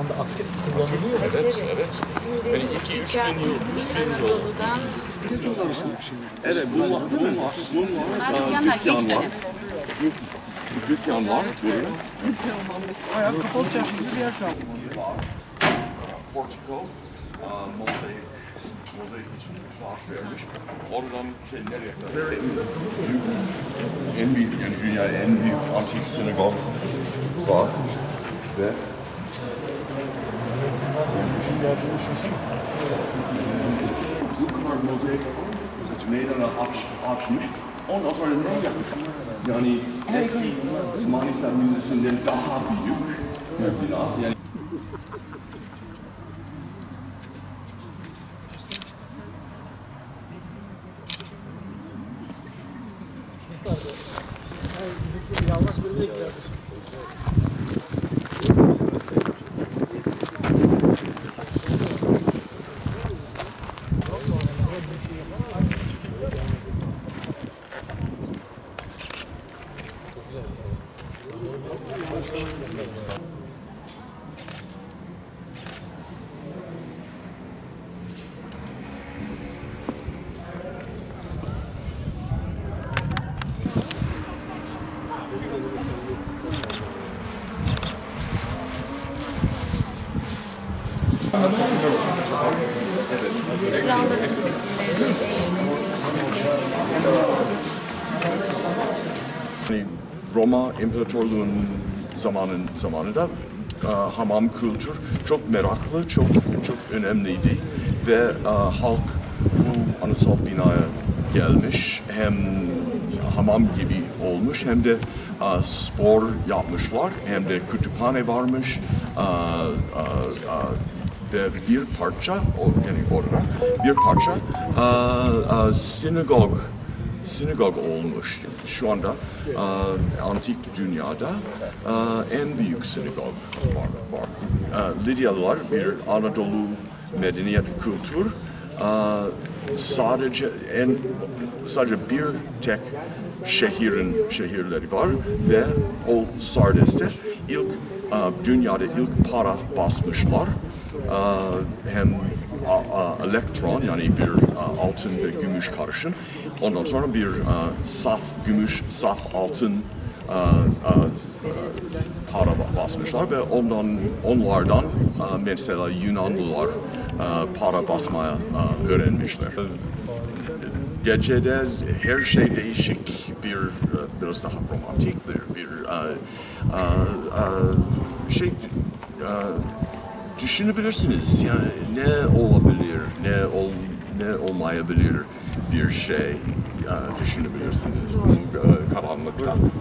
zamanda aktif kullanılıyor. Evet, evet. Yani iki, üç bin yıl, üç bin yıl. Evet, bu var, bu var, bu var. Dükkan var. Dükkan var burada. Bayağı kapalı çarşı gibi bir yer şu an. Portugal, aa, mozaik, mozaik için maaş vermiş. Oradan şey nereye kadar? En büyük, yani dünya en büyük antik sinagog var. Ve bu kadar mozaik meydana aç, açmış. Ondan sonra ne yapmış? Yani eski Manisa Müzesi'nden daha büyük bir bina. Yani Yalnız de güzeldir. Yani Roma İmparatorluğu'nun zamanın zamanında e, hamam kültür çok meraklı, çok çok önemliydi ve e, halk bu anıtsal binaya gelmiş hem hamam gibi olmuş hem de e, spor yapmışlar hem de kütüphane varmış e, ve bir parça yani orada bir parça e, e, sinagog sinagog olmuş. Şu anda e, antik dünyada e, en büyük sinagog var. var. E, Lidyalılar bir Anadolu medeniyet kültür e, sadece en sadece bir tek şehrin şehirleri var ve o Sardes'te ilk dünyada ilk para basmışlar. Hem elektron yani bir altın ve gümüş karışım. Ondan sonra bir saf gümüş, saf altın a, a, para ba- basmışlar ve ondan onlardan a, mesela Yunanlılar a, para basmaya a, öğrenmişler. Gecede her şey değişik, bir e, biraz daha romantik bir bir e, e, e, şey e, düşünebilirsiniz. Yani ne olabilir, ne ol ne olmayabilir bir şey e, düşünebilirsiniz bu e, karanlıkta.